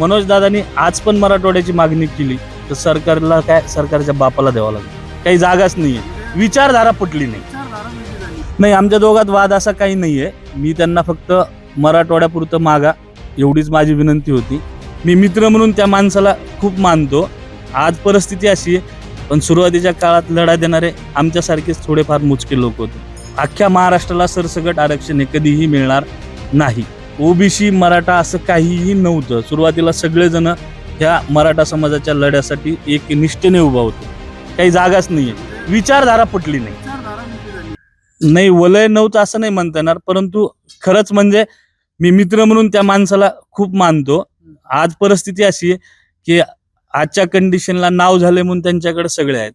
मनोजदादांनी आज पण मराठवाड्याची मागणी केली तर सरकारला काय सरकारच्या बापाला द्यावं लागेल. काही जागाच नाहीये. विचारधारा पटली नाही. नाही आमच्या दोघात वाद असा काही नाहीये. मी त्यांना फक्त मराठवाड्यापुरतं मागा एवढीच माझी विनंती होती. मी मित्र म्हणून त्या माणसाला खूप मानतो. आज परिस्थिती अशी आहे पण सुरुवातीच्या काळात लढा देणारे आमच्यासारखेच थोडेफार मुचके लोक होते. अख्ख्या महाराष्ट्राला सरसकट आरक्षण हे कधीही मिळणार नाही. ओबीसी मराठा असं काहीही नव्हतं. सुरुवातीला सगळेजण ह्या मराठा समाजाच्या लढ्यासाठी एक निष्ठेने उभा होतो. काही जागाच नाहीये. विचारधारा पटली नाही. नाही वलय नव्हतं असं नाही म्हणता येणार परंतु खरंच म्हणजे मी मित्र म्हणून त्या माणसाला खूप मानतो. आज परिस्थिती अशी आहे की आजच्या कंडिशनला नाव झाले म्हणून त्यांच्याकडे सगळे आहेत.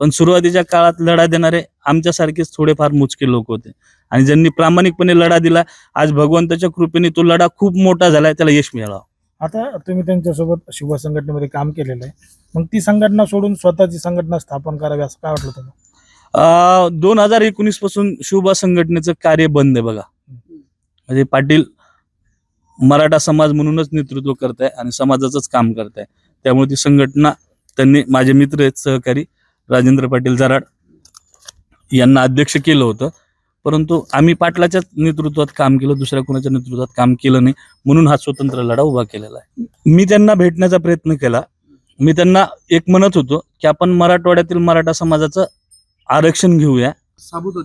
पण सुरुवातीच्या काळात लढा देणारे आमच्यासारखेच थोडेफार मोजके लोक होते. आणि ज्यांनी प्रामाणिकपणे लढा दिला आज भगवंताच्या कृपेने तो लढा खूप मोठा झालाय त्याला यश मिळालं. आता तुम्ही त्यांच्यासोबत शिव संघटनेमध्ये काम केलेलं आहे. मग ती संघटना सोडून स्वतःची संघटना स्थापन करावी असं काय वाटलं तुम्हाला? दोन हजार एकोणीसपासून शुभा संघटनेचं कार्य बंद आहे बघा. म्हणजे पाटील मराठा समाज म्हणूनच नेतृत्व करत आहे आणि समाजाचंच काम करत आहे त्यामुळे ती संघटना त्यांनी माझे मित्र आहेत सहकारी राजेंद्र पाटील जराड यांना अध्यक्ष केलं होतं. परंतु आम्ही पाटलाच्याच नेतृत्वात काम केलं दुसऱ्या कोणाच्या नेतृत्वात काम केलं नाही. म्हणून हा स्वतंत्र लढा उभा केलेला आहे. मी त्यांना भेटण्याचा प्रयत्न केला. मी त्यांना एक म्हणत होतो की आपण मराठवाड्यातील मराठा समाजाचं आरक्षण घेऊया.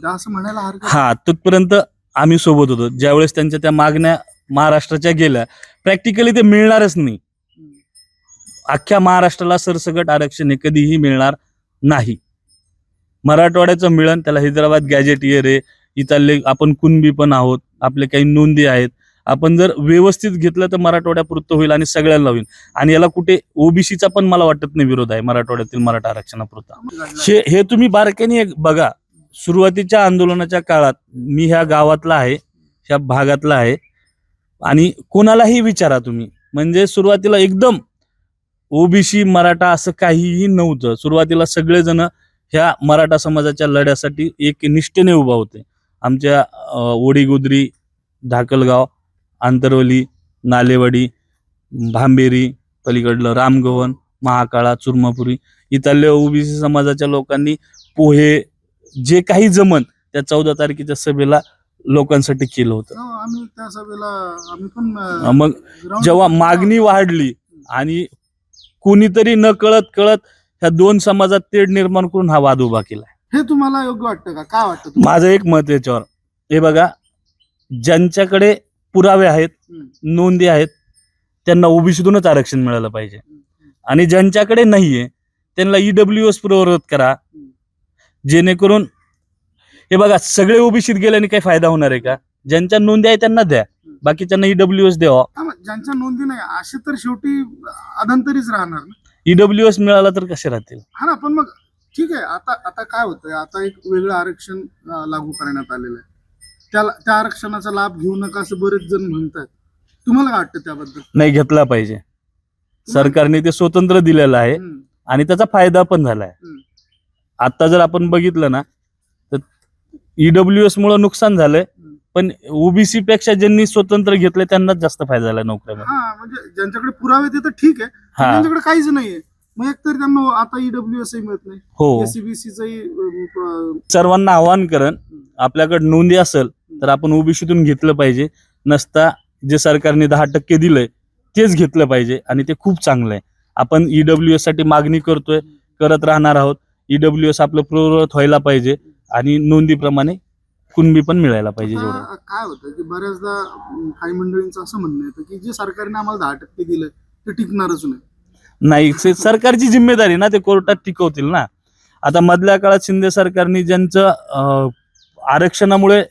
असं म्हणायला हा तिथपर्यंत आम्ही सोबत होतो. ज्यावेळेस त्यांच्या त्या मागण्या महाराष्ट्राच्या गेल्या प्रॅक्टिकली ते मिळणारच नाही. अख्ख्या महाराष्ट्राला सरसकट आरक्षण हे कधीही मिळणार नाही. मराठवाड्याचं मिळन त्याला हैदराबाद गॅजेट इयर आहे इथले आपण कुणबी पण आहोत आपले काही नोंदी आहेत. आपण जर व्यवस्थित घेतलं तर मराठवाड्यापुरतं होईल आणि सगळ्यांना होईल. आणि याला कुठे ओबीसीचा पण मला वाटत नाही विरोध आहे मराठवाड्यातील मराठा आरक्षणापुरता. हे हे तुम्ही बारकाईने एक बघा सुरुवातीच्या आंदोलनाच्या काळात मी ह्या गावातला आहे ह्या भागातला आहे. आणि कोणालाही विचारा तुम्ही. म्हणजे सुरुवातीला एकदम ओबीसी मराठा असं काहीही नव्हतं. सुरुवातीला सगळेजण ह्या मराठा समाजाच्या लढ्यासाठी एक निष्ठेने उभा होते. आमच्या ओडीगुद्री धाकलगाव आंतरवली नालेवाडी भांबेरी पलीकडलं रामगव्हाण महाकाळा चुरमापुरी इथल्या ओबीसी समाजाच्या लोकांनी पोहे जे काही जमन त्या चौदा तारखेच्या सभेला लोकांसाठी केलं होतं. आम्ही त्या सभेला मग जेव्हा मागणी वाढली आणि कोणीतरी न कळत कळत ह्या दोन समाजात तेढ निर्माण करून हा वाद उभा केला हे तुम्हाला योग्य वाटतं का? काय वाटतं तुम्हाला? माझं एक मत याच्यावर. हे बघा ज्यांच्याकडे पुरावे आहेत. नोंदी आहेत त्यांना ओबीसीतूनच आरक्षण मिळालं पाहिजे. आणि ज्यांच्याकडे नाहीये त्यांना ईडब्ल्यू एस प्रवर्त करा जेणेकरून हे बघा सगळे ओबीसीत गेल्याने काही फायदा होणार आहे का? ज्यांच्या नोंदी आहे त्यांना द्या. बाकीच्यांना ईडब्ल्यू एस द्यावा. ज्यांच्या नोंदी नाही असे तर शेवटी अदंतरीच राहणार ना. ईडब्ल्यू एस मिळाला तर कसे राहतील? हा ना पण मग ठीक आहे आता आता काय होतंय? आता एक वेगळं आरक्षण लागू करण्यात आलेलं आहे. त्याला त्या आरक्षणाचा लाभ घेऊ नका असं बरेच जण म्हणतात तुम्हाला काय वाटतं त्याबद्दल? नाही घेतला पाहिजे. सरकारने ते स्वतंत्र दिलेलं आहे हम्म, आणि त्याचा फायदा पण झालाय. हम्म. आता जर आपण बघितलं ना तर ईडब्ल्यू एस मुळे नुकसान झालंय. पण ओबीसी पेक्षा ज्यांनी स्वतंत्र घेतले त्यांनाच जास्त फायदा झाला नोकऱ्यामध्ये. हा म्हणजे ज्यांच्याकडे पुरावे ते तर ठीक आहे पण हा. ज्यांच्याकडे काहीच नाहीये मग एकतरी त्यांना आता ईडब्ल्यू एस मिळत नाही. हो. एसीबीसीचंही सर्वांना आवाहन करण आपल्याकडे नोंदी असेल तर आपण ओबीसीतून घेतलं पाहिजे नसता जे सरकारने दहा टक्के दिलंय तेच घेतलं पाहिजे आणि ते खूप चांगलं आहे. आपण ईडब्ल्यू एससाठी मागणी करतोय करत राहणार आहोत. ईडब्ल्यू एस आपलं पूर्ववत व्हायला पाहिजे आणि नोंदीप्रमाणे कुणबी पण मिळायला पाहिजे जेवढं. आता काय होतं की बऱ्याचदा अं, काही मंडळींचं असं म्हणणं येतं की जे सरकारने आम्हाला दहा टक्के दिलं ते टिकणारच नाही. नाही से- सरकारची जिम्मेदारी ना ते कोर्टात टिकवतील ना. आता मधल्या काळात शिंदे सरकारने ज्यांचं अं, आरक्षणामुळे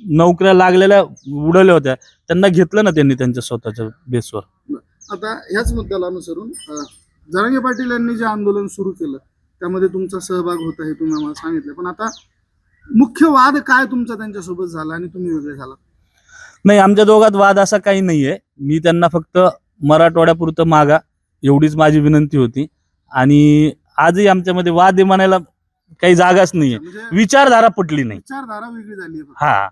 नोकऱ्या लागलेल्या उडवल्या होत्या त्यांना घेतलं ना त्यांनी त्यांच्या स्वतःच्या बेसवर आता ह्याच मुद्द्याला अनुसरून अं, जरांगे पाटील यांनी जे आंदोलन सुरू केलं त्यामध्ये तुमचा सहभाग होता हे तुम्ही आम्हाला सांगितलं. पण आता मुख्य वाद काय तुमचा त्यांच्यासोबत झाला आणि तुम्ही वेगळे झाला? नाही आमच्या दोघात वाद असा काही नाहीये. मी त्यांना फक्त मराठवाड्यापुरतं मागा एवढीच माझी विनंती होती. आणि आजही आमच्यामध्ये वाद आहे म्हणायला काही जागाच नाहीये. म्हणजे विचारधारा पटली नाही. विचारधारा वेगळी झाली आहे. हा.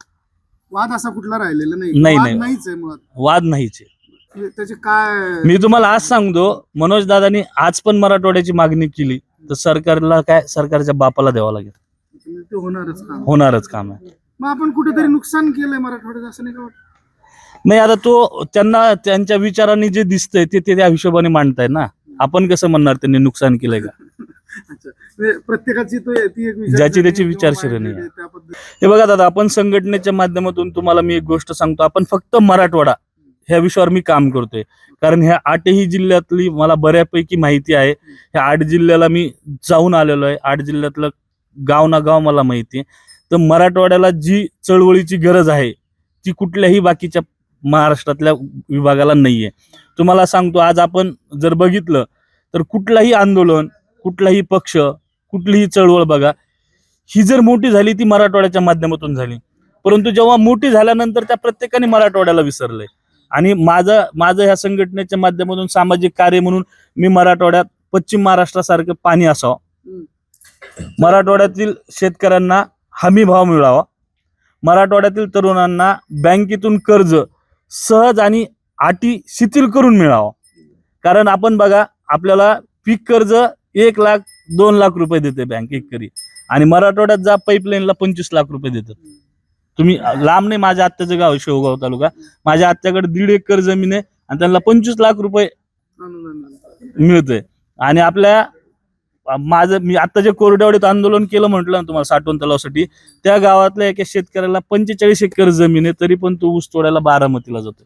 वाद असा कुठला राहिलेला नाही. नाही, वाद नाही. नाहीच आहे मुळात. वाद नाहीच आहे. म्हणजे त्याचे काय मी तुम्हाला आज सांगतो मनोज दादानी आज पण मराठवाड्याची मागणी केली तर सरकारला काय सरकारच्या बापाला द्यावं लागेल. ते होणारच काम. होणारच काम आहे. मग आपण कुठेतरी नुकसान केलंय मराठवाड्यात असं नाही का वाटत? नाही आता तो त्यांना त्यांच्या विचारांनी जे दिसतंय ते ते त्या हिशोबाने मांडताय ना. आपण कसं म्हणणार त्यांनी नुकसान केलंय का? अच्छा. म्हणजे प्रत्येकाची तो ती एक विचारसरणी ज्याची त्याची किंवा विचारसरणी mindset आहे. त्या पद्धतीने. हे बघा दादा आपण संघटनेच्या माध्यमातून तुम्हाला मी एक गोष्ट सांगतो. आपण फक्त मराठवाडा ह्या विषयावर मी काम करतोय. कारण ह्या आठही जिल्ह्यातली मला बऱ्यापैकी माहिती आहे. ह्या आठ जिल्ह्याला मी जाऊन आलेलो आहे. आठ जिल्ह्यातलं गाव ना गाव मला माहिती आहे. तर मराठवाड्याला जी चळवळीची गरज आहे ती कुठल्याही बाकीच्या महाराष्ट्रातल्या विभागाला नाहीये. तुम्हाला सांगतो आज आपण जर बघितलं तर कुठलाही आंदोलन कुठलाही पक्ष कुठलीही चळवळ बघा ही जर मोठी झाली ती मराठवाड्याच्या माध्यमातून झाली. परंतु जेव्हा मोठी झाल्यानंतर त्या प्रत्येकाने मराठवाड्याला विसरलंय. आणि माझं माझं ह्या संघटनेच्या माध्यमातून सामाजिक कार्य म्हणून मी मराठवाड्यात पश्चिम महाराष्ट्रासारखं पाणी असावं. मराठवाड्यातील शेतकऱ्यांना हमी भाव मिळावा. मराठवाड्यातील तरुणांना बँकेतून कर्ज सहज आणि अटी शिथिल करून मिळावं. कारण आपण बघा आपल्याला पीक कर्ज एक लाख दोन लाख रुपये देते बँक एकरी. आणि मराठवाड्यात जा पाईपलाईनला पंचवीस लाख रुपये देतात. तुम्ही लांब नाही माझ्या आत्याचं गाव शेवगाव तालुका. माझ्या आत्याकडे दीड एकर जमीन आहे आणि त्यांना पंचवीस लाख रुपये. मिळतंय. आणि आपल्या माझं मी आता जे कोरड्यावडीत आंदोलन केलं म्हटलं ना तुम्हाला साठवण तलावासाठी त्या गावातल्या एका शेतकऱ्याला पंचेचाळीस एकर जमीन आहे तरी पण तो ऊस तोडायला बारामतीला जातोय.